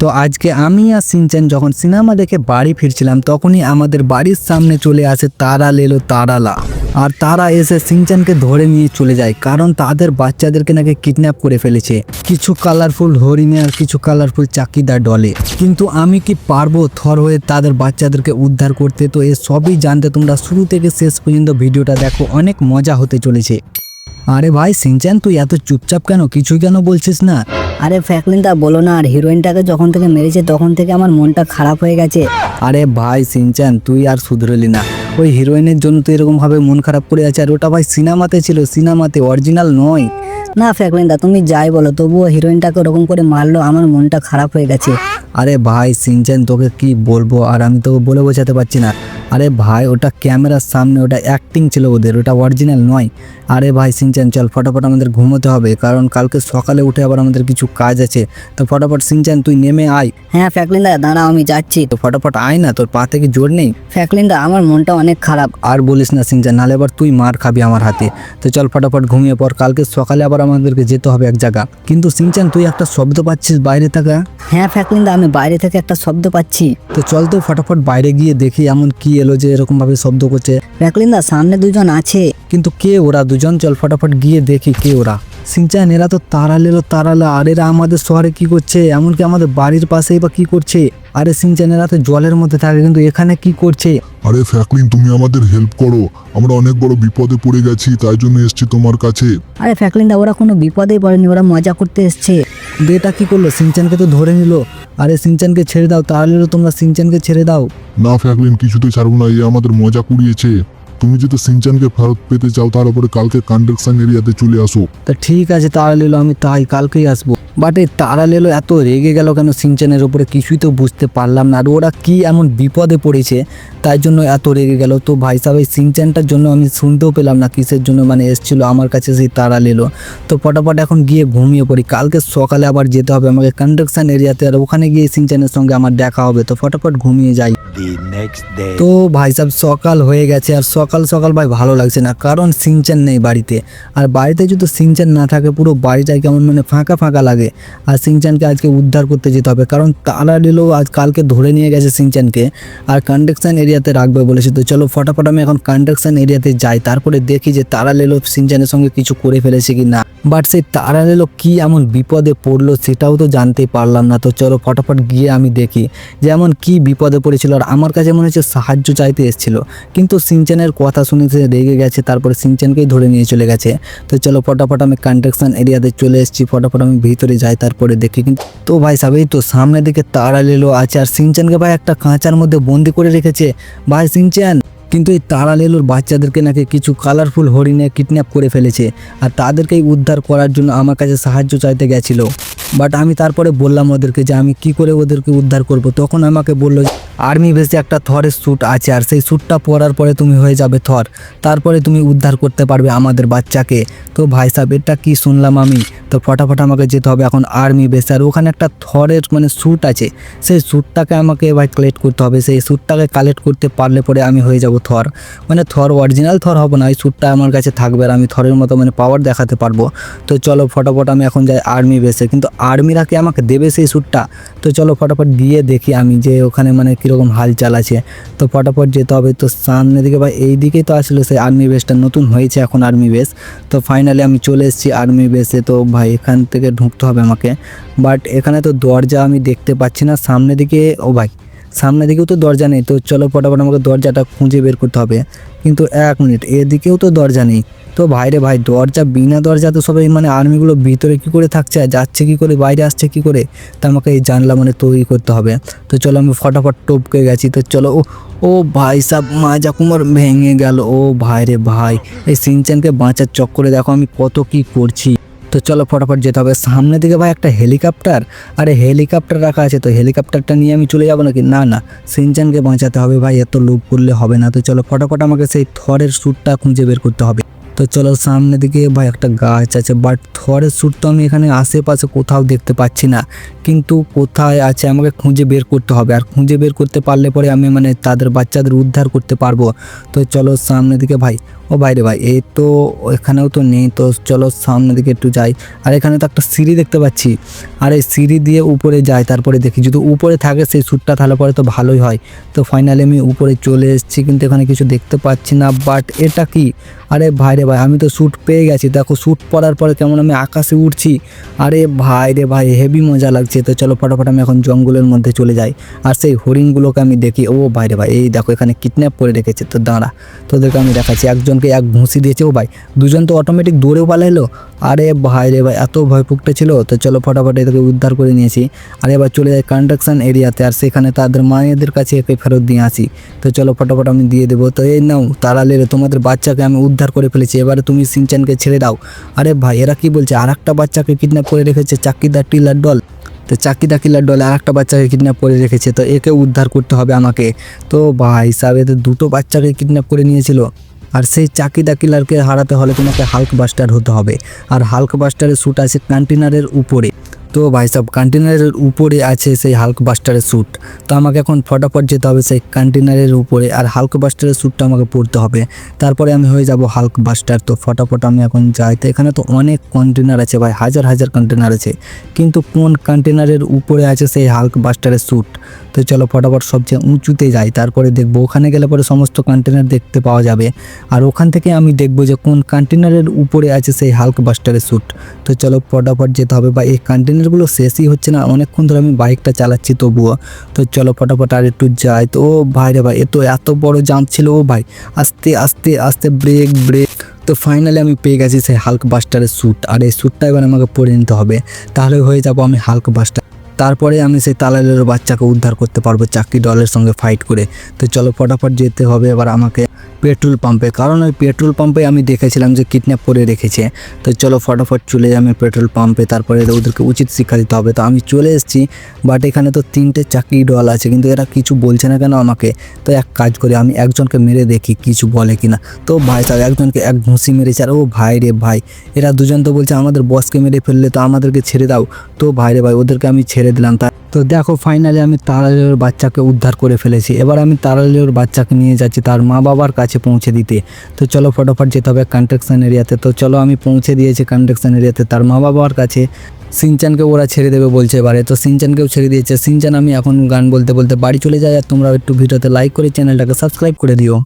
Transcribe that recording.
তো আজকে আমি আর সিনচান যখন সিনেমা দেখে বাড়ি ফিরছিলাম, তখনই আমাদের বাড়ির সামনে চলে আসে তারা লেলো তারালা আর তারা এসে সিনচানকে ধরে নিয়ে চলে যায়, কারণ তাদের বাচ্চাদেরকে নাকি কিডন্যাপ করে ফেলেছে। কিছু কালারফুল হরিণে আর কিছু কালারফুল চাকিদার ডলে। কিন্তু আমি কি পারব থর হয়ে তাদের বাচ্চাদেরকে উদ্ধার করতে? তো এ সবই জানতে তোমরা শুরু থেকে শেষ পর্যন্ত ভিডিওটা দেখো, অনেক মজা হতে চলেছে। আরে ভাই, সিনচান, তুই এত চুপচাপ কেন? কিছুই কেন বলছিস না? আরে ফ্র্যাঙ্কলিনদা বলো না আর হিরোইনটাকে যখন থেকে মেরেছে তখন থেকে আমার মনটা খারাপ হয়ে গেছে। আরে ভাই সিনচান তুই আর শুধরলি না। ওই হিরোইনের জন্য তো এরকমভাবে মন খারাপ করে আছে আর ওটা ভাই সিনেমাতে ছিল সিনেমাতে অরিজিনাল নয়। না ফ্র্যাঙ্কলিনদা তুমি যাই বলো তবুও হিরোইনটাকে ওরকম করে মারলো আমার মনটা খারাপ হয়ে গেছে। আরে ভাই সিনচান তোকে কি বলব? আর আমি তোকে বলে বোঝাতে পারছি না। আরে ভাই ওটা ক্যামেরার সামনে ওটা অ্যাক্টিং ছিল ওদের ওটা অরিজিনাল নয়। আরে ভাই সিনচান চল ফটাফট আমাদের ঘুমোতে হবে কারণ কালকে সকালে উঠে আবার আমাদের কিছু কাজ আছে। তো ফটাফট সিনচান তুই নেমে আয়। হ্যাঁ ফ্র্যাঙ্কলিনদা দাঁড়াও আমি যাচ্ছি। তো ফটাফট আয় না তোর পা থেকে জোর নেই? ফ্র্যাঙ্কলিনদা আমার মনটা অনেক খারাপ। আর বলিস না সিনচান নাহলে আবার তুই মার খাবি আমার হাতে। তো চল ফটাফট ঘুমিয়ে পর কালকে সকালে আবার আমাদেরকে যেতে হবে এক জায়গা। কিন্তু সিনচান তুই একটা শব্দ পাচ্ছিস বাইরে থাকা? হ্যাঁ ফ্র্যাঙ্কলিনদা আমি বাইরে থেকে একটা শব্দ পাচ্ছি। তো চল তো ফটাফট বাইরে গিয়ে দেখি এমন কি এলো যে এরকম ভাবে শব্দ করছে। ফ্র্যাঙ্কলিনদা সামনে দুজন আছে। কিন্তু কে ওরা? দুজন চল ফটাফট গিয়ে দেখি কে ওরা। সিনচান এরা তো তারালেলো তারালা আর এরা আমাদের শহরে কি করছে? এমনকি আমাদের বাড়ির পাশেই বা কি করছে? আরে সিং এরা তো জলের মধ্যে থাকে কিন্তু এখানে কি করছে? আরে ফ্যাকলিন তুমি আমাদের হেল্প করো। আমরা অনেক বড় বিপদে পড়ে গেছি তাই জন্য এসেছি তোমার কাছে। আরে ফ্যাকলিন দা ওরা কোনো বিপদেই পড়েনি ওরা মজা করতে এসছে। বেটা কি করল? সিনচানকে তো ধরে নিল। আরে সিনচানকে ছেড়ে দাও তাহলে তোমরা সিনচানকে ছেড়ে দাও। না ফ্যাকলিন কিছুতেই ছাড়বো না এ আমাদের মজা কুড়িয়েছে। তুমি যদি সিনচানকে ফেরত পেতে চাও, তার উপরে কালকে কন্ডাকশন এরিয়াতে চলে আসো। তা ঠিক আছে তারা লেলো আমি তাই কালকেই আসব। বাট এই তারা লেলো এত রেগে গেল কেন সিনচানের উপরে? কিছুই তো বুঝতে পারলাম না। আর ওরা কি এমন বিপদে পড়েছে? তাই জন্য এত রেগে গেল। তো ভাই সাহেব, এই সিনচানটার জন্য আমি শুনতেও পেলাম না কিসের জন্য মানে এসছিল আমার কাছে সেই তারা লেলো। তো ফটাফট এখন গিয়ে ঘুমিয়ে পড়ি। কালকে সকালে আবার যেতে হবে আমাকে কন্ডাকশন এরিয়াতে আর ওখানে গিয়ে সিনচানের সঙ্গে আমার দেখা হবে। তো ফটাফট ঘুমিয়ে যাই। তো ভাই সাহেব সকাল হয়ে গেছে আর সকাল সকাল ভাই ভালো লাগছে না, কারণ সিনচান নেই বাড়িতে। আর বাড়িতে যদি সিনচান না থাকে, পুরো বাড়িটাই কেমন মানে ফাঁকা ফাঁকা লাগে। আর সিনচানকে আজকে উদ্ধার করতে যেতে হবে, কারণ তারা নিলো আজ কালকে ধরে নিয়ে গেছে সিনচানকে। আর কন্ডাকশন এরিয়াতে রাখবে বলেছে, তো চলো ফটাফট আমি এখন কন্ডাকশন এরিয়াতে যাই, তারপরে দেখি যে তারা লেলো সিনচানের সঙ্গে কিছু করে ফেলেছে কি না বাট সেই তারা লেলো কি এমন বিপদে পড়ল, সেটাও তো জানতেই পারলাম না, তো চলো ফটাফট গিয়ে আমি দেখি, যে এমন কি বিপদে পড়েছিল। আর আমার কাছে মনে হচ্ছে সাহায্য চাইতে এসেছিল। কিন্তু সিনচানের কথা শুনে সে রেগে গেছে, তারপরে সিনচানকেই ধরে নিয়ে চলে গেছে। তো চলো ফটাফট আমি কন্ডাকশন এরিয়াতে চলে এসেছি, ফটাফট আমি ভিতরে যাই, তারপরে দেখি। কিন্তু তো ভাই সাহেব, এই তো সামনের দিকে তারা লেলো আছে, আর সিনচানকে ভাই একটা কাঁচার মধ্যে বন্দি করে রেখেছে। ভাই সিনচান, কিন্তু এই তারা লেলুর বাচ্চাদেরকে নাকি কিছু কালারফুল হরিণে কিডন্যাপ করে ফেলেছে, আর তাদেরকেই উদ্ধার করার জন্য আমার কাছে সাহায্য চাইতে গেছিল। বাট আমি তারপরে বললাম ওদেরকে যে আমি কি করে ওদেরকে উদ্ধার করব? তখন আমাকে বলল আর্মি বেসে একটা থরের স্যুট আছে, আর সেই স্যুটটা পরার পরে তুমি হয়ে যাবে থর তারপরে তুমি উদ্ধার করতে পারবে আমাদের বাচ্চাকে। তো ভাই সাহেব, এটা কি শুনলাম আমি? তো ফটাফট আমাকে যেতে হবে এখন আর্মি বেসে আর ওখানে একটা থরের মানে স্যুট আছে। সেই স্যুটটাকে আমাকে ভাই কালেক্ট করতে হবে। সেই স্যুটটাকে কালেক্ট করতে পারলে পরে আমি হয়ে যাব থর মানে থর অরিজিনাল থর হব না ওই স্যুটটা আমার কাছে থাকবে আর আমি থরের মতো মানে পাওয়ার দেখাতে পারব। তো চলো ফটাফট আমি এখন যাই আর্মি বেসে কিন্তু আর্মিরা কি আমাকে দেবে সেই স্যুটটা তো চলো ফটাফট গিয়ে দেখি আমি যে ওখানে মানে কীরকম হালচাল আছে। তো ফটাফট যেতে হবে। তো সামনের দিকে বা এই দিকেই তো আসলে সেই আর্মি বেসটা নতুন হয়েছে এখন আর্মি বেস তো ফাইনালি আমি চলে এসেছি আর্মি বেসে তো ভাই, এখান থেকে ঢুকতে হবে আমাকে। বাট এখানে তো দরজা আমি দেখতে পাচ্ছি না। সামনের দিকে, ও ভাই, সামনের দিকেও তো দরজা নেই। তো চলো ফটাফট আমাকে দরজাটা খুঁজে বের করতে হবে। কিন্তু এক মিনিট, এদিকেও তো দরজা নেই। তো ভাইরে ভাই, দরজা বিনা দরজা তো সবাই মানে আর্মিগুলো ভিতরে কি করে থাকছে যাচ্ছে কি করে, বাইরে আসছে কি করে, তা আমাকে এই জানলা মানে তৈরি করতে হবে। তো চলো আমি ফটাফট টপকে গেছি, তো চলো, ও ও ভাই সাব, মাজা কুমার ভেঙে গেল। ও ভাইরে ভাই, এই সিনচানকে বাঁচার চক্করে দেখো আমি কত কি করছি। তো চলো ফটাফট যেতে হবে। সামনে দিকে ভাই একটা হেলিকপ্টার। আরে হেলিকপ্টার রাখা আছে তো, হেলিকপ্টারটা নিয়ে আমি চলে যাব নাকি? না না, সিনচানকে বাঁচাতে হবে ভাই, এত লুপ করলে হবে না। তো চলো ফটাফট আমাকে সেই থরের স্যুটটা খুঁজে বের করতে হবে। তো চলো সামনের দিকে ভাই, একটা গাছ আছে বাট থরের শ্যুট তো আমি এখানে আশেপাশে কোথাও দেখতে পাচ্ছি না। কিন্তু কোথায় আছে আমাকে খুঁজে বের করতে হবে, আর খুঁজে বের করতে পারলে পরে আমি মানে তাদের বাচ্চাদের উদ্ধার করতে পারব। তো চলো সামনের দিকে ভাই, ও বাইরে ভাই, এই তো এখানেও তো নেই, তো চলো সামনের দিকে একটু যাই। আর এখানে তো একটা সিঁড়ি দেখতে পাচ্ছি, আর এই সিঁড়ি দিয়ে উপরে যাই, তারপরে দেখি, যদি উপরে থাকে সেই শ্যুটটা তাহলে পরে তো ভালোই হয়। তো ফাইনালি আমি উপরে চলে এসেছি, কিন্তু এখানে কিছু দেখতে পাচ্ছি না বাট এটা কি? আরে ভাই রে ভাই, আমি তো শ্যুট পেয়ে গেছি। দেখো শ্যুট পরার পরে কেমন আমি আকাশে উঠছি আরে ভাই রে ভাই হেভি মজা লাগছে। তো চলো, ফটাফট আমি এখন জঙ্গলের মধ্যে চলে যাই। আর সেই হরিণগুলোকে আমি দেখি। ও ভাই রে ভাই, এই দেখো, এখানে কিডন্যাপ করে রেখেছে। তো দাঁড়া, তোদেরকে আমি দেখাচ্ছি। একজনকে এক ভুঁসি দিয়েছে। ও ভাই, দুজন তো অটোমেটিক দৌড়েও পালাইলো। আরে ভাই রে ভাই, এত ভয় পুকটে ছিল তো চলো ফটাফট এদেরকে উদ্ধার করে নিয়েছি আর এবার চলে যাই কনস্ট্রাকশন এরিয়াতে আর সেখানে তাদের মায়েদের কাছে একে ফেরত দিয়ে আসি। তো চলো ফটাফট আমি দিয়ে দেবো। তো এই নাও তাড়ালে তোমাদের বাচ্চাকে আমি উদ্ধার করে ফেলেছি, এবারে তুমি সিনচানকে ছেড়ে দাও। আরে ভাই, এরা কি বলছে? আর একটা বাচ্চাকে কিডন্যাপ করে রেখেছে চাকিদার টিলার ডল। তো চাকিদা কিলার দলে আর একটা বাচ্চাকে কিডন্যাপ করে রেখেছে, তো একে উদ্ধার করতে হবে আমাকে। তো ভাই সাহেব দুটো বাচ্চাকে কিডন্যাপ করে নিয়েছিল। আর সেই চাকি দাকিলারকে হারাতে হলে তোমাকে হাল্ক বাস্টার হতে হবে। আর হাল্ক বাস্টারের শ্যুট আছে কন্টেনারের উপরে। তো ভাই সব কন্টেনারের উপরে আছে সেই হাল্ক বাস্টারের শ্যুট তো আমাকে এখন ফটাফট যেতে হবে সেই কন্টেনারের উপরে, আর হাল্ক বাস্টারের শ্যুটটা আমাকে পড়তে হবে। তারপরে আমি হয়ে যাব হাল্ক বাস্টার তো ফটাফট আমি এখন যাই। তো এখানে তো অনেক কন্টেনার আছে ভাই, হাজার হাজার কন্টেনার আছে। কিন্তু কোন কন্টেনারের উপরে আছে সেই হাল্ক বাস্টারের শ্যুট তো চলো ফটাফট সবচেয়ে উঁচুতে যাই, তারপরে দেখব। ওখানে গেলে পরে সমস্ত কন্টেনার দেখতে পাওয়া যাবে। আর ওখান থেকে আমি দেখব যে কোন কন্টেনারের উপরে আছে সেই হাল্ক বাস্টারের শ্যুট তো চলো ফটাফট যেতে হবে বা এই কন্টেনারগুলো শেষই হচ্ছে না। অনেকক্ষণ ধরে আমি বাইকটা চালাচ্ছি তবুও। তো চলো ফটাফট আর একটু যাই। তো ও ভাই রে ভাই, এ তো এত বড় জাম ছিল ও ভাই। আস্তে আস্তে আস্তে ব্রেক ব্রেক তো ফাইনালি আমি পেয়ে গেছি সেই হাল্ক বাস্টারের স্যুট আর এই স্যুটটা এবার আমাকে পরে নিতে হবে। তাহলে হয়ে যাব আমি হাল্ক বাস্টার তারপরে আমি সেই তালালের বাচ্চাকে উদ্ধার করতে পারব চাকরি দলের সঙ্গে ফাইট করে। তো চলো ফটাফট যেতে হবে, এবার আমাকে পেট্রোল পাম্পে কারণ ওই পেট্রোল পাম্পে আমি দেখেছিলাম যে কিডন্যাপ করে রেখেছে। তো চলো ফটাফট চলে যাই আমি পেট্রোল পাম্পে তারপরে ওদেরকে উচিত শিক্ষা দিতে হবে। তো আমি চলে এসেছি বাট এখানে তো তিনটে চাকরি ডল আছে, কিন্তু এরা কিছু বলছে না কেন আমাকে? তো এক কাজ করি, আমি একজনকে মেরে দেখি, কিছু বলে কিনা। তো ভাই সাহেব একজনকে এক ঘুষি মেরেছে, আর ও ভাই রে ভাই, এরা দুজন তো বলছে আমাদের বসকে মেরে ফেললে তো আমাদেরকে ছেড়ে দাও। তো ভাই রে ভাই, ওদেরকে আমি ছেড়ে দিলাম তা। তো দেখো ফাইনালি আমি তারালের বাচ্চাকে উদ্ধার করে ফেলেছি। এবার আমি তারালের বাচ্চাকে নিয়ে যাচ্ছি তার মা বাবার কাছে পৌঁছে দিতে। তো চলো ফটোফট যেতে হবে কনস্ট্রাকশন এরিয়াতে তো চলো আমি পৌঁছে দিয়েছি কনস্ট্রাকশন এরিয়াতে তার মা বাবার কাছে। সিনচানকে ওরা ছেড়ে দেবে বলছে এবারে। তো সিনচানকেও ছেড়ে দিয়েছে। সিনচান, আমি এখন গান বলতে বলতে বাড়ি চলে যাই। আর তোমরা একটু ভিডিওতে লাইক করে চ্যানেলটাকে সাবস্ক্রাইব করে দিও।